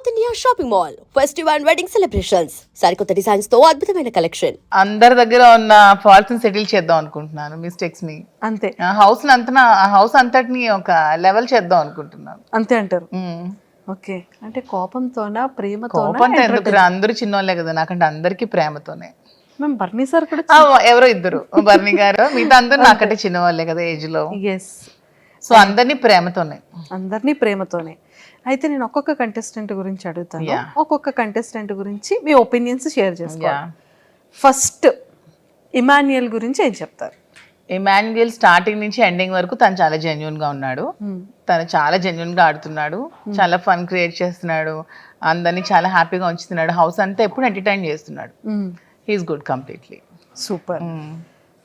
South India shopping mall festive and wedding celebrations సరికొత్త డిజైన్స్తో అద్భుతమైన కలెక్షన్ అందరి దగ్గర ఉన్న ఫాల్ట్స్ని సెటిల్ చేద్దాం అనుకుంటున్నాను మిస్టేక్స్ని. అంతే. హౌస్ అంతా హౌస్ అంతటిని ఒక లెవెల్ చేద్దాం అనుకుంటున్నాను. అంతే అంటారు. ఓకే. అంటే కోపంతోనా ఎందుకు అందరూ చిన్నోళ్ళే కదా నాకంటే అందరికీ ప్రేమతోనే. మేము బర్నీ సార్ కూడా ఎవరో ఇద్దరు. బర్ని గారు మిగతా అందరూ నాకంటే చిన్నవాళ్ళే కదా ఏజ్లో. ఎస్ సో అందరినీ ప్రేమతోనే. అందరినీ ప్రేమతోనే. అయితే నేను ఒక్కొక్క కంటెస్టెంట్ గురించి అడుగుతాను. ఒక్కొక్క కంటెస్టెంట్ గురించి మీ ఒపీనియన్స్ షేర్ చేసుకోవాలి. ఫస్ట్ ఇమాన్యుయల్ గురించి ఏం చెప్తారు? ఇమాన్యుయల్ స్టార్టింగ్ నుంచి ఎండింగ్ వరకు తను చాలా జెన్యున్గా ఉన్నాడు. తను చాలా జెన్యున్గా ఆడుతున్నాడు. చాలా ఫన్ క్రియేట్ చేస్తున్నాడు. అందరినీ చాలా హ్యాపీగా ఉంచుతున్నాడు. హౌస్ అంతా ఎప్పుడు ఎంటర్టైన్ చేస్తున్నాడు. He is good completely super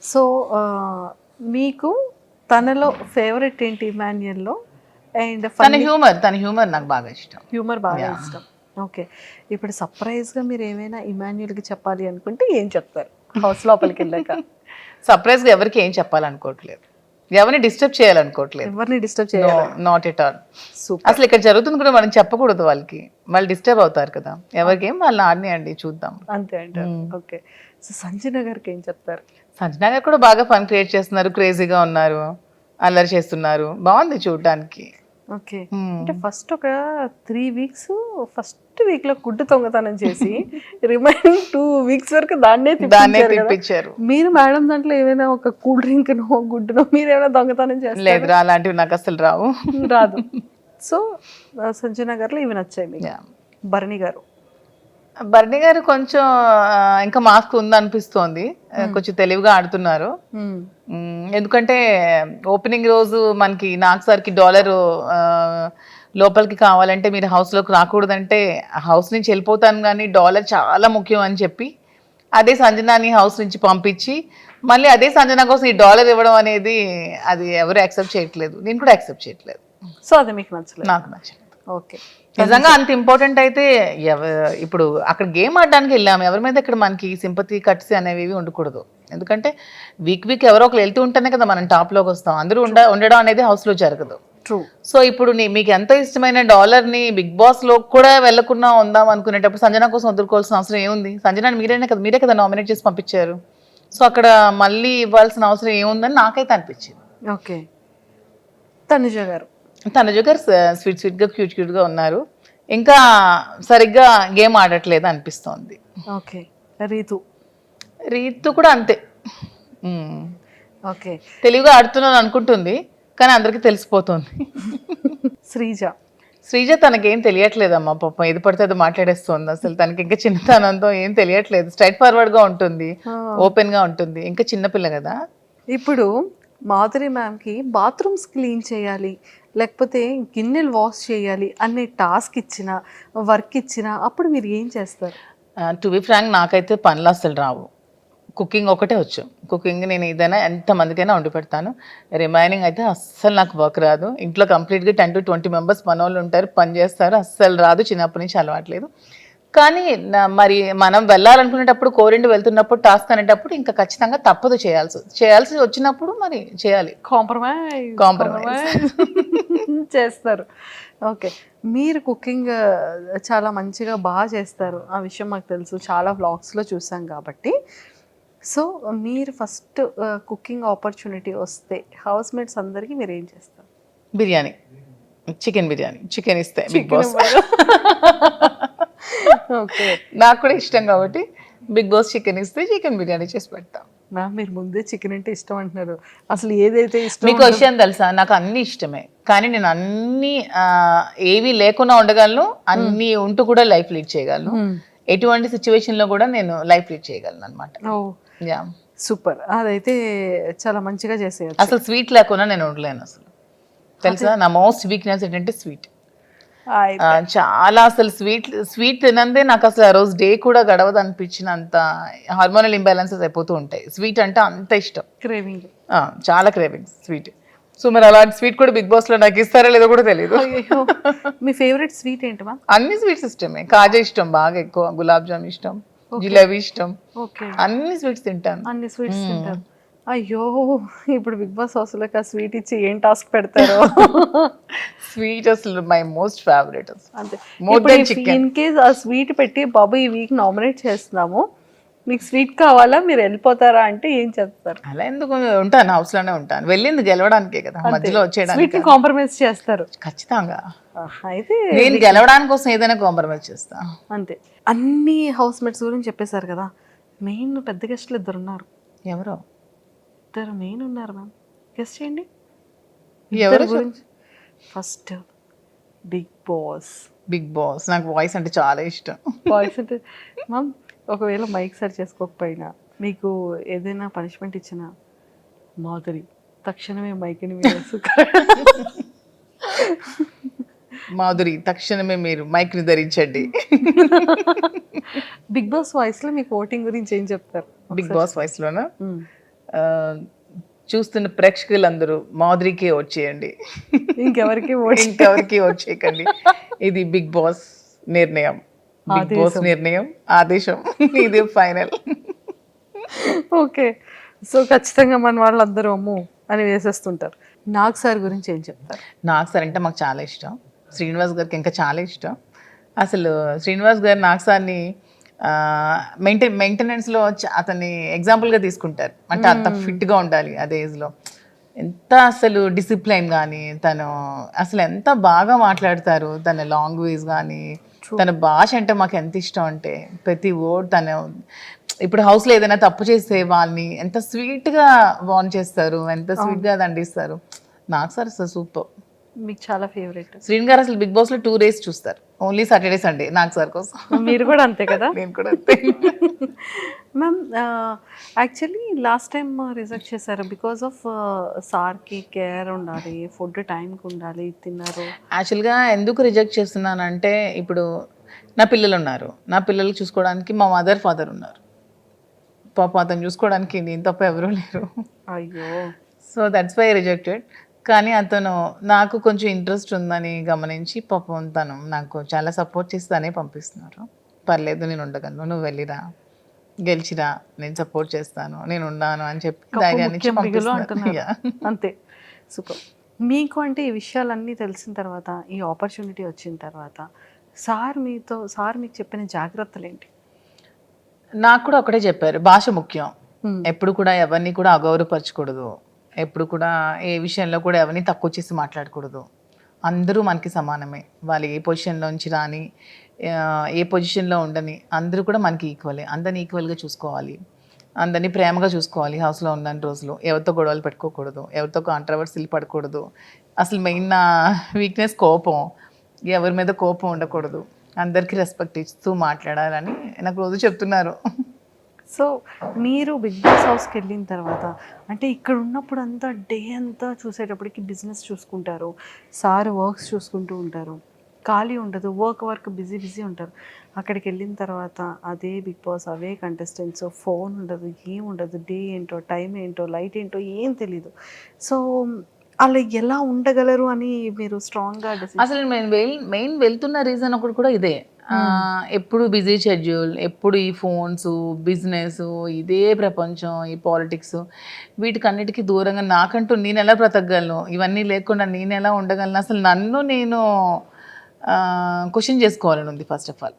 so మీకు తనలో ఫేవరెట్ ఏంటి ఇమాన్యుయల్లో? అండ్ తన హ్యూమర్ తన హ్యూమర్ నాకు బాగా ఇష్టం. హ్యూమర్ బాగా ఇష్టం. ఓకే. ఇప్పుడు సర్ప్రైజ్గా మీరు ఏమైనా ఇమాన్యుయల్కి చెప్పాలి అనుకుంటే ఏం చెప్తారు? హౌస్ లోపలికి వెళ్ళాక. సర్ప్రైజ్గా ఎవరికి ఏం చెప్పాలనుకోవట్లేదు. ఎవరిని డిస్టర్బ్ చేయాలనుకోవట్లేదు. ఎవరిని డిస్టర్బ్ చేయాలి? నాట్ ఎట్ ఆల్ సూపర్ అసలు ఇక్కడ జరుగుతుంది కూడా మనం చెప్పకూడదు వాళ్ళకి. వాళ్ళు డిస్టర్బ్ అవుతారు కదా. ఎవరికి ఏం వాళ్ళని ఆడినాయండి చూద్దాం. అంతే అంటారు. ఓకే సో సంజన గారికి ఏం చెప్తారు? సంజనా గారు కూడా బాగా ఫన్ క్రియేట్ చేస్తున్నారు క్రేజీగా ఉన్నారు అల్లరి చేస్తున్నారు. బాగుంది చూడడానికి. ఓకే. అంటే ఫస్ట్ ఒక త్రీ వీక్స్ ఫస్ట్ వీక్లో గుడ్డు దొంగతనం చేసి రిమైనింగ్ టూ వీక్స్ వరకు దాన్నే దాన్నే తిప్పించారు మీరు మేడం దాంట్లో ఏమైనా ఒక కూల్ డ్రింక్ నో గుడ్డునో మీరు ఏమైనా దొంగతనం చేస్తారు? లేదురా అలాంటివి నాకు అసలు రావు. రాదు. సో సంజన గారిలో ఇవి నచ్చాయి మీకు. భరణి గారు. భరణి గారు కొంచెం ఇంకా మాస్క్ ఉంది అనిపిస్తోంది కొంచెం తెలివిగా ఆడుతున్నారు. మ్మ్, ఎందుకంటే ఓపెనింగ్ రోజు మనకి నాకు సార్కి డాలర్ లోపలికి కావాలంటే మీరు హౌస్లోకి రాకూడదంటే హౌస్ నుంచి వెళ్ళిపోతాను కానీ డాలర్ చాలా ముఖ్యం అని చెప్పి అదే సంజనాని హౌస్ నుంచి పంపించి మళ్ళీ అదే సంజన కోసం ఈ డాలర్ ఇవ్వడం అనేది అది ఎవరు యాక్సెప్ట్ చేయట్లేదు. నేను కూడా యాక్సెప్ట్ చేయట్లేదు. సో అది మీకు నచ్చలేదు. నాకు నచ్చలేదు. ఓకే. నిజంగా అంత ఇంపార్టెంట్ అయితే ఇప్పుడు అక్కడ గేమ్ ఆడడానికి వెళ్ళాము. ఎవరి మీద ఇక్కడ మనకి సింపతి కట్స్ అనేవి ఉండకూడదు. ఎందుకంటే వీక్ వీక్ ఎవరో ఒకరు వెళ్తూ ఉంటేనే కదా మనం top లోకి వస్తాం. అందరూ ఉండ ఉండడం అనేది house లో జరగదు. ట్రూ సో ఇప్పుడు నీ- మీకు ఎంత ఇష్టమైన డాలర్ని బిగ్ బాస్లో కూడా వెళ్ళకుండా ఉందాం అనుకునేటప్పుడు సంజన కోసం వదులుకోవాల్సిన అవసరం ఏముంది? సంజన మీరేనే కదా మీరే కదా నామినేట్ చేసి పంపించారు. సో అక్కడ మళ్ళీ ఇవ్వాల్సిన అవసరం ఏముందని నాకైతే అనిపించింది. ఓకే. తనుజ గారు. తనుజ గారు స్వీట్ స్వీట్గా క్యూట్ క్యూట్గా ఉన్నారు. ఇంకా సరిగ్గా గేమ్ ఆడట్లేదు అనిపిస్తోంది. ఓకే. రీతు. రీతు కూడా అంతే. ఓకే. తెలివిగా ఆడుతున్నాను అనుకుంటుంది కానీ అందరికీ తెలిసిపోతుంది. శ్రీజ. శ్రీజ తనకేం తెలియట్లేదమ్మా పాపం ఏది పడితే అది మాట్లాడేస్తుంది. అసలు తనకి ఇంకా చిన్నతనంతో ఏం తెలియట్లేదు. స్ట్రైట్ ఫార్వర్డ్గా ఉంటుంది ఓపెన్గా ఉంటుంది. ఇంకా చిన్నపిల్ల కదా. ఇప్పుడు మాధురి మ్యామ్కి బాత్రూమ్స్ క్లీన్ చేయాలి లేకపోతే గిన్నెలు వాష్ చేయాలి అనే టాస్క్ ఇచ్చిన వర్క్ ఇచ్చిన అప్పుడు మీరు ఏం చేస్తారు? టు బి ఫ్రాంక్ నాకైతే పనులు అసలు రావు. కుకింగ్ ఒకటే వచ్చు. కుకింగ్ నేను ఏదైనా ఎంత మందికైనా వండి పెడతాను. రిమైనింగ్ అయితే అస్సలు నాకు వర్క్ రాదు. ఇంట్లో కంప్లీట్గా టెన్ టు ట్వంటీ మెంబర్స్ మన వాళ్ళు ఉంటారు. పని చేస్తారు. అస్సలు రాదు. చిన్నప్పటి నుంచి అలవాట్లేదు కానీ మరి మనం వెళ్ళాలనుకునేటప్పుడు కోరిండి వెళ్తున్నప్పుడు టాస్క్ అనేటప్పుడు ఇంకా ఖచ్చితంగా తప్పదు చేయాల్సి చేయాల్సి వచ్చినప్పుడు మరి చేయాలి. Compromise Compromise. చేస్తారు. ఓకే. మీరు కుకింగ్ చాలా మంచిగా బాగా చేస్తారు. ఆ విషయం మాకు తెలుసు. చాలా వ్లాగ్స్లో చూసాం కాబట్టి. సో మీరు ఫస్ట్ కుకింగ్ ఆపర్చునిటీ వస్తే హౌస్ మేట్స్ అందరికీ మీరు ఏం చేస్తారు? బిర్యానీ. చికెన్ బిర్యానీ. చికెన్ ఇస్తే బిగ్ బాస్. నాకు కూడా ఇష్టం కాబట్టి బిగ్ బాస్ చికెన్ ఇస్తే చికెన్ బిర్యానీ చేసి పెడతాం. మ్యామ్ మీరు ముందే చికెన్ అంటే ఇష్టం అంటున్నారు. అసలు ఏదైతే ఇష్టం మీకు విషయం తెలుసా? నాకు అన్ని ఇష్టమే. కానీ నేను అన్ని ఏవి లేకుండా ఉండగలను అన్ని ఉంటూ కూడా లైఫ్ లీడ్ చేయగలను. ఎటువంటి సిచ్యువేషన్లో కూడా నేను లైఫ్ లీడ్ చేయగలను అనమాట సూపర్. అదైతే చాలా మంచిగా చేసేయచ్చు. అసలు స్వీట్ లేకుండా నేను ఉండలేను అసలు. తెలుసా? నా మోస్ట్ వీక్నెస్ ఏంటంటే స్వీట్. చాలా అసలు స్వీట్ స్వీట్ తినందే నాకు అసలు ఆ రోజు డే కూడా గడవదు అనిపించినంత హార్మోనల్ ఇంబ్యాలెన్సెస్ అయిపోతూ ఉంటాయి. స్వీట్ అంటే అంత ఇష్టం. క్రేవింగ్ చాలా క్రేవింగ్స్ స్వీట్ సో మరి అలాంటి స్వీట్ కూడా బిగ్ బాస్లో నాకు ఇస్తారా లేదో కూడా తెలియదు మీ ఫేవరెట్ స్వీట్ ఏంటి అన్ని స్వీట్స్ ఇష్టమే. కాజా ఇష్టం బాగా ఎక్కువ గులాబ్ జామ్ ఇష్టం జిలేబీ ఇష్టం. ఓకే. అన్ని స్వీట్స్ తింటాను. అన్ని స్వీట్స్ తింటారు. అయ్యో ఇప్పుడు బిగ్ బాస్ హౌస్లోకి ఆ స్వీట్ ఇచ్చి ఏం టాస్క్ పెడతారో? స్వీట్ అసలు మై మోస్ట్ ఫేవరెట్ అంతే. ఇన్ కేస్ ఆ స్వీట్ పెట్టి బాబు ఈ వీక్ నామినేట్ చేస్తున్నాము. మీకు స్వీట్ కావాలా? మీరు వెళ్ళిపోతారా? అంటే ఏం చెప్తారు? అలా ఎందుకు? ఉంటాను హౌస్లోనే ఉంటాను. వెళ్ళింది గెలవడానికే కదా మధ్యలో వచ్చేయడానికి. కాంప్రమైజ్ చేస్తారు. ఖచ్చితంగా. అయితే నేను గెలవడానికి కోసం ఏదైనా కాంప్రమైజ్ చేస్తా. అంతే. అన్ని హౌస్ మేట్స్ గురించి చెప్పేశారు కదా. మెయిన్ పెద్ద గెస్ట్లు ఇద్దరు ఉన్నారు ఎవరో? ఇద్దరు మెయిన్ ఉన్నారు మ్యామ్. గెస్ట్ చేయండి. ఎవరు గురించి. First big boss big boss నాకు వాయిస్ అంటే చాలా ఇష్టం. బాయ్స్ అంటే మ్యామ్ ఒకవేళ మైక్ సరి చేసుకోకపోయినా మీకు ఏదైనా పనిష్మెంట్ ఇచ్చినా మాధురి తక్షణమే మైక్ని మీరు మాధురి తక్షణమే మీరు మైక్ని ధరించండి. బిగ్ బాస్ వాయిస్లో మీకు ఓటింగ్ గురించి ఏం చెప్తారు? బిగ్ బాస్ వాయిస్ లోన? మ్మ్. ఆ, చూస్తున్న ప్రేక్షకులందరూ మాధురికే వచ్చేయండి ఇంకెవరికి ఇంకెవరికి వచ్చేయకండి ఇది బిగ్ బాస్ నిర్ణయం. బిగ్ బాస్ నిర్ణయం ఆదేశం. ఇది ఫైనల్. ఓకే. సో ఖచ్చితంగా మన వాళ్ళందరూ అమ్ము అని వేసేస్తుంటారు. నాగ్ సార్ గురించి ఏం చెప్తారు? నాకు సార్ అంటే మాకు చాలా ఇష్టం. శ్రీనివాస్ గారికి ఇంకా చాలా ఇష్టం. అసలు శ్రీనివాస్ గారు నాకు సార్ని మెయింటైన్ మెయింటెనెన్స్లో అతన్ని ఎగ్జాంపుల్గా తీసుకుంటారు. అంటే అంత ఫిట్గా ఉండాలి అదే ఏజ్లో ఎంత అసలు డిసిప్లైన్ కానీ తను అసలు ఎంత బాగా మాట్లాడతారు తన లాంగ్వేజ్ కానీ తన భాష అంటే మాకు ఎంత ఇష్టం అంటే ప్రతి వర్డ్ తను ఇప్పుడు హౌస్లో ఏదైనా తప్పు చేస్తే వాళ్ళని ఎంత స్వీట్గా వార్న్ చేస్తారు ఎంత స్వీట్గా దండిస్తారు. నాకు సార్ సూపర్. మీకు చాలా ఫేవరెట్ శ్రీన్ గారు అసలు బిగ్ బాస్లో టూ డేస్ చూస్తారు. ఓన్లీ సాటర్డే సండే నాకు సార్ కోసం. మీరు కూడా అంతే కదా? నేను కూడా అంతే. Ma'am actually last time reject చేశారు. బికాస్ ఆఫ్ సార్కి కేర్ ఉండాలి ఫుడ్ టైంకి ఉండాలి తిన్నారు. యాక్చువల్గా ఎందుకు రిజెక్ట్ చేస్తున్నానంటే ఇప్పుడు నా పిల్లలు ఉన్నారు. నా పిల్లలు చూసుకోవడానికి మా మదర్ ఫాదర్ ఉన్నారు. పాప అతను చూసుకోవడానికి నేను తప్ప ఎవరూ లేరు. అయ్యో. సో దట్స్ వై రిజెక్టెడ్ కానీ అతను నాకు కొంచెం ఇంట్రెస్ట్ ఉందని గమనించి పాపం తను నాకు చాలా సపోర్ట్ చేసి తనే పంపిస్తున్నారు. పర్లేదు నేను ఉండగలను. నువ్వు వెళ్ళిరా. గెలిచిరా. నేను సపోర్ట్ చేస్తాను. నేను ఉన్నాను అని చెప్పి ధైర్యాన్ని. అంతే. సూపర్. మీకు అంటే ఈ విషయాలన్నీ తెలిసిన తర్వాత ఈ ఆపర్చునిటీ వచ్చిన తర్వాత సార్ మీతో సార్ మీకు చెప్పిన జాగ్రత్తలు ఏంటి? నాకు కూడా ఒకటే చెప్పారు. భాష ముఖ్యం. ఎప్పుడు కూడా ఎవరిని కూడా అగౌరవపరచకూడదు. ఎప్పుడు కూడా ఏ విషయంలో కూడా ఎవరిని తక్కువ చేసి మాట్లాడకూడదు. అందరూ మనకి సమానమే. వాళ్ళు ఏ పొజిషన్లో నుంచి రాని ఏ పొజిషన్లో ఉండని అందరూ కూడా మనకి ఈక్వలే. అందరిని ఈక్వల్గా చూసుకోవాలి. అందరినీ ప్రేమగా చూసుకోవాలి హౌస్లో ఉన్న రోజులు. ఎవరితో గొడవలు పెట్టుకోకూడదు. ఎవరితో కాంట్రవర్సీలు పడకూడదు. అసలు మెయిన్ నా వీక్నెస్ కోపం. ఎవరి మీద కోపం ఉండకూడదు. అందరికీ రెస్పెక్ట్ ఇస్తూ మాట్లాడాలని నాకు రోజు చెప్తున్నారు. సో మీరు బిగ్ బాస్ హౌస్కి వెళ్ళిన తర్వాత అంటే ఇక్కడ ఉన్నప్పుడు అంతా డే అంతా చూసేటప్పటికి బిజినెస్ చూసుకుంటారు సార్ వర్క్స్ చూసుకుంటూ ఉంటారు ఖాళీ ఉండదు వర్క్ వర్క్ బిజీ బిజీ ఉంటారు. అక్కడికి వెళ్ళిన తర్వాత అదే బిగ్ బాస్ అవే కంటెస్టెంట్స్ ఫోన్ ఉండదు ఏం ఉండదు డే ఏంటో టైం ఏంటో లైట్ ఏంటో ఏం తెలీదు. సో అలా ఎలా ఉండగలరు అని మీరు స్ట్రాంగ్గా అసలు నేను వెల్ మెయిన్ వెళ్తున్న రీజన్ ఒకటి కూడా ఇదే. ఆ, ఎప్పుడు బిజీ షెడ్యూల్ ఎప్పుడు ఈ ఫోన్స్ బిజినెస్ ఇదే ప్రపంచం ఈ పాలిటిక్స్ వీటికన్నిటికీ దూరంగా నాకంటూ నేను ఎలా బ్రతకగలను? ఇవన్నీ లేకుండా నేను ఎలా ఉండగలను? అసలు నన్ను నేను క్వశ్చన్ చేసుకోవాలని ఉంది ఫస్ట్ ఆఫ్ ఆల్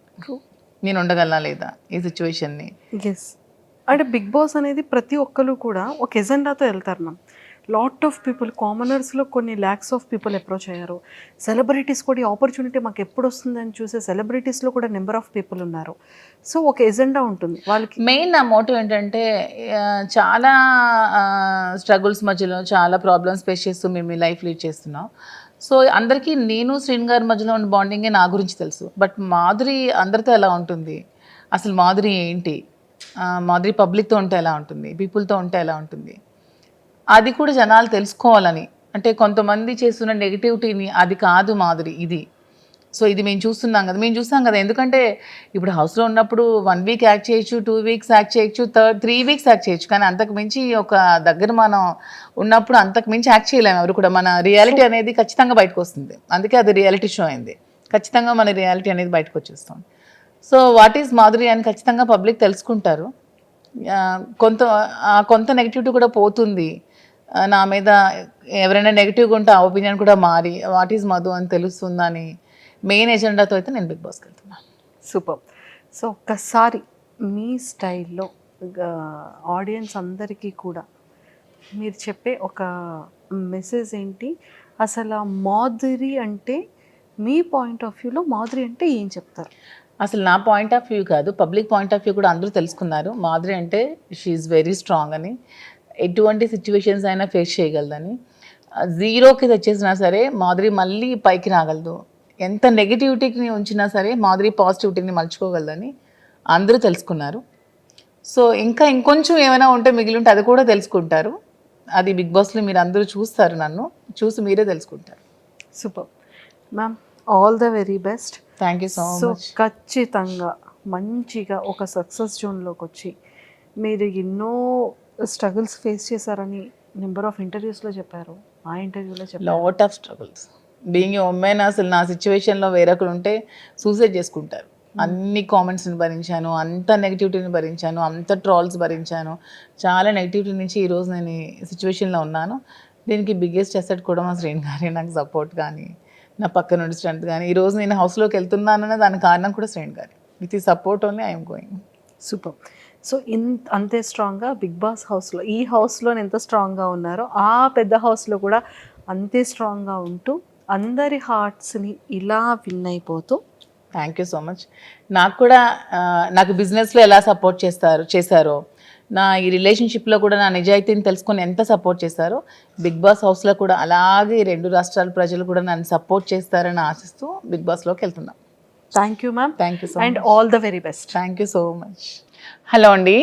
నేను ఉండగలనా లేదా ఈ సిచ్యువేషన్ని ఎస్ అంటే బిగ్ బాస్ అనేది ప్రతి ఒక్కరు కూడా ఒక ఎజెండాతో వెళ్తారు మ్యామ్. లాట్ ఆఫ్ పీపుల్ కామనర్స్లో కొన్ని ల్యాక్స్ ఆఫ్ పీపుల్ అప్రోచ్ అయ్యారు. సెలబ్రిటీస్ కూడా ఈ ఆపర్చునిటీ మాకు ఎప్పుడు వస్తుందని చూసే సెలబ్రిటీస్లో కూడా నెంబర్ ఆఫ్ పీపుల్ ఉన్నారు. సో ఒక ఎజెండా ఉంటుంది. వాళ్ళకి మెయిన్ నా మోటివ్ ఏంటంటే చాలా స్ట్రగుల్స్ మధ్యలో చాలా ప్రాబ్లమ్స్ ఫేస్ చేస్తూ మేము మీ లైఫ్ లీడ్ చేస్తున్నాం. సో అందరికీ నేను శ్రీన్ గారి మధ్యలో ఉన్న బాండింగే నా గురించి తెలుసు. బట్ మాధురి అందరితో ఎలా ఉంటుంది? అసలు మాధురి ఏంటి? మాధురి పబ్లిక్తో ఉంటే ఎలా ఉంటుంది? పీపుల్తో ఉంటే ఎలా ఉంటుంది? అది కూడా జనాలు తెలుసుకోవాలని. అంటే కొంతమంది చేస్తున్న నెగిటివిటీని అది కాదు మాధురి ఇది. సో ఇది మేము చూస్తున్నాం కదా. మేము చూస్తాం కదా. ఎందుకంటే ఇప్పుడు హౌస్లో ఉన్నప్పుడు వన్ వీక్ యాక్ట్ చేయొచ్చు టూ వీక్స్ యాక్ట్ చేయొచ్చు థర్డ్ త్రీ వీక్స్ యాక్ట్ చేయొచ్చు. కానీ అంతకు మించి ఒక దగ్గర మనం ఉన్నప్పుడు అంతకు మించి యాక్ట్ చేయలేము ఎవరు కూడా. మన రియాలిటీ అనేది ఖచ్చితంగా బయటకు వస్తుంది. అందుకే అది రియాలిటీ షో అయింది. ఖచ్చితంగా మన రియాలిటీ అనేది బయటకు వచ్చేస్తుంది. సో వాట్ ఈజ్ మాధురి అని ఖచ్చితంగా పబ్లిక్ తెలుసుకుంటారు. కొంత కొంత నెగిటివిటీ కూడా పోతుంది. నా మీద ఎవరైనా నెగిటివ్గా ఉంటే ఆ ఒపీనియన్ కూడా మారి వాట్ ఈజ్ మధు అని తెలుస్తుందని మెయిన్ ఎజెండాతో అయితే నేను బిగ్ బాస్కి వెళ్తున్నాను సూపర్ సో ఒక్కసారి మీ స్టైల్లో ఆడియన్స్ అందరికీ కూడా మీరు చెప్పే ఒక మెసేజ్ ఏంటి? అసలు ఆ మాధురి అంటే మీ పాయింట్ ఆఫ్ వ్యూలో మాధురి అంటే ఏం చెప్తారు? అసలు నా పాయింట్ ఆఫ్ వ్యూ కాదు పబ్లిక్ పాయింట్ ఆఫ్ వ్యూ కూడా అందరూ తెలుసుకున్నారు. మాధురి అంటే షీఈ్ వెరీ స్ట్రాంగ్ అని. ఎటువంటి సిచ్యువేషన్స్ అయినా ఫేస్ చేయగలదని. జీరోకి తెచ్చేసినా సరే మాధురి మళ్ళీ పైకి రాగలదు. ఎంత నెగిటివిటీని ఉంచినా సరే మాధురి పాజిటివిటీని మలుచుకోగలదని అందరూ తెలుసుకున్నారు. సో ఇంకా ఇంకొంచెం ఏమైనా ఉంటే మిగిలి ఉంటే అది కూడా తెలుసుకుంటారు. అది బిగ్ బాస్లో మీరు అందరూ చూస్తారు నన్ను. చూసి మీరే తెలుసుకుంటారు. Super. Ma'am all the very best thank you so so ఖచ్చితంగా మంచిగా ఒక సక్సెస్ జోన్లోకి వచ్చి మీరు ఎన్నో స్ట్రగుల్స్ ఫేస్ చేశారని నెంబర్ ఆఫ్ ఇంటర్వ్యూస్లో చెప్పారు. ఆ ఇంటర్వ్యూలో చెప్పారు. Lot of struggles being women అసలు నా సిచ్యువేషన్లో వేరొకరు ఉంటే సూసైడ్ చేసుకుంటారు. అన్ని కామెంట్స్ని భరించాను అంత నెగిటివిటీని భరించాను అంత ట్రాల్స్ భరించాను. చాలా నెగిటివిటీ నుంచి ఈరోజు నేను ఈ సిచ్యువేషన్లో ఉన్నాను. దీనికి బిగ్గెస్ట్ అసెట్ కూడా మా శ్రేణి గారి నాకు సపోర్ట్ కానీ నా పక్క నుండి స్ట్రెంత్ కానీ ఈరోజు నేను హౌస్లోకి వెళ్తున్నాననే దానికి కారణం కూడా శ్రేణి గారి. విత్ ఈ support only I'm going super so ఇంత అంతే స్ట్రాంగ్గా బిగ్ బాస్ హౌస్లో ఈ హౌస్లో ఎంత స్ట్రాంగ్గా ఉన్నారో ఆ పెద్ద హౌస్లో కూడా అంతే స్ట్రాంగ్గా ఉంటూ అందరి హార్ట్స్ని ఇలా విన్ అయిపోతూ థ్యాంక్ యూ సో మచ్ నాకు కూడా నాకు బిజినెస్లో ఎలా సపోర్ట్ చేస్తారు చేశారో నా ఈ రిలేషన్షిప్లో కూడా నా నిజాయితీని తెలుసుకొని ఎంత సపోర్ట్ చేశారో బిగ్ బాస్ హౌస్లో కూడా అలాగే ఈ రెండు రాష్ట్రాల ప్రజలు కూడా నన్ను సపోర్ట్ చేస్తారని ఆశిస్తూ బిగ్ బాస్లోకి వెళ్తున్నాం. Thank you ma'am thank you so and all the very best thank you so much hello అండి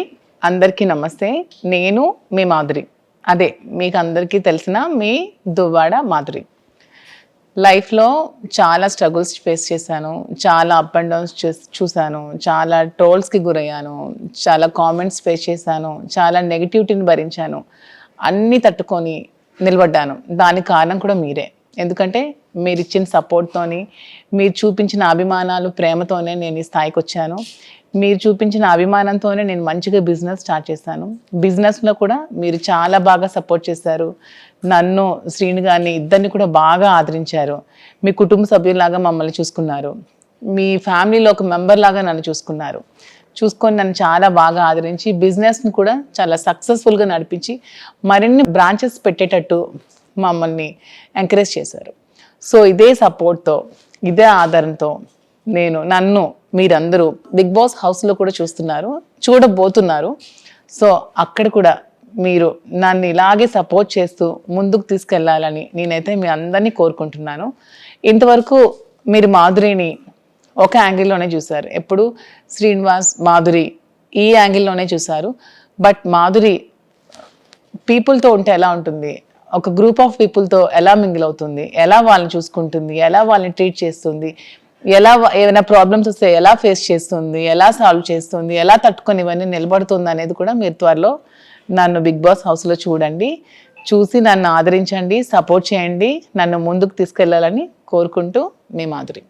అందరికీ నమస్తే. నేను మీ మాధురి. అదే మీకు అందరికీ తెలిసిన మీ దువ్వాడ మాధురి. లైఫ్లో చాలా స్ట్రగుల్స్ ఫేస్ చేశాను చాలా అప్ అండ్ డౌన్స్ చూశాను చాలా ట్రోల్స్కి గురయ్యాను చాలా కామెంట్స్ ఫేస్ చేశాను చాలా నెగిటివిటీని భరించాను అన్నీ తట్టుకొని నిలబడ్డాను. దానికి కారణం కూడా మీరే. ఎందుకంటే మీరు ఇచ్చిన సపోర్ట్తోని మీరు చూపించిన అభిమానాలు ప్రేమతోనే నేను ఈ స్థాయికి వచ్చాను మీరు చూపించిన అభిమానంతోనే నేను మంచిగా బిజినెస్ స్టార్ట్ చేశాను. బిజినెస్లో కూడా మీరు చాలా బాగా సపోర్ట్ చేశారు. నన్ను శ్రీను గారిని ఇద్దరిని కూడా బాగా ఆదరించారు. మీ కుటుంబ సభ్యులాగా మమ్మల్ని చూసుకున్నారు. మీ ఫ్యామిలీలో ఒక మెంబర్ లాగా నన్ను చూసుకున్నారు. చూసుకొని నన్ను చాలా బాగా ఆదరించి బిజినెస్ని కూడా చాలా సక్సెస్ఫుల్గా నడిపించి మరిన్ని బ్రాంచెస్ పెట్టేటట్టు మమ్మల్ని ఎంకరేజ్ చేశారు. సో ఇదే సపోర్ట్తో ఇదే ఆధారంతో నేను నన్ను మీరందరూ బిగ్ బాస్ హౌస్లో కూడా చూస్తున్నారు చూడబోతున్నారు. సో అక్కడ కూడా మీరు నన్ను ఇలాగే సపోర్ట్ చేస్తూ ముందుకు తీసుకెళ్ళాలని నేనైతే మీ అందరినీ కోరుకుంటున్నాను. ఇంతవరకు మీరు మాధురిని ఒక యాంగిల్లోనే చూశారు. ఎప్పుడు శ్రీనివాస్ మాధురి ఈ యాంగిల్లోనే చూశారు. బట్ మాధురి పీపుల్తో ఉంటే ఎలా ఉంటుంది? ఒక గ్రూప్ ఆఫ్ పీపుల్తో ఎలా మింగిల్ అవుతుంది ఎలా వాళ్ళని చూసుకుంటుంది ఎలా వాళ్ళని ట్రీట్ చేస్తుంది ఎలా ఏమైనా ప్రాబ్లమ్స్ వస్తే ఎలా ఫేస్ చేస్తుంది ఎలా సాల్వ్ చేస్తుంది ఎలా తట్టుకొని ఇవన్నీ నిలబడుతుంది అనేది కూడా మీరు త్వరలో నన్ను బిగ్ బాస్ హౌస్లో చూడండి. చూసి నన్ను ఆదరించండి సపోర్ట్ చేయండి నన్ను ముందుకు తీసుకెళ్ళాలని కోరుకుంటూ మీ మాధురి.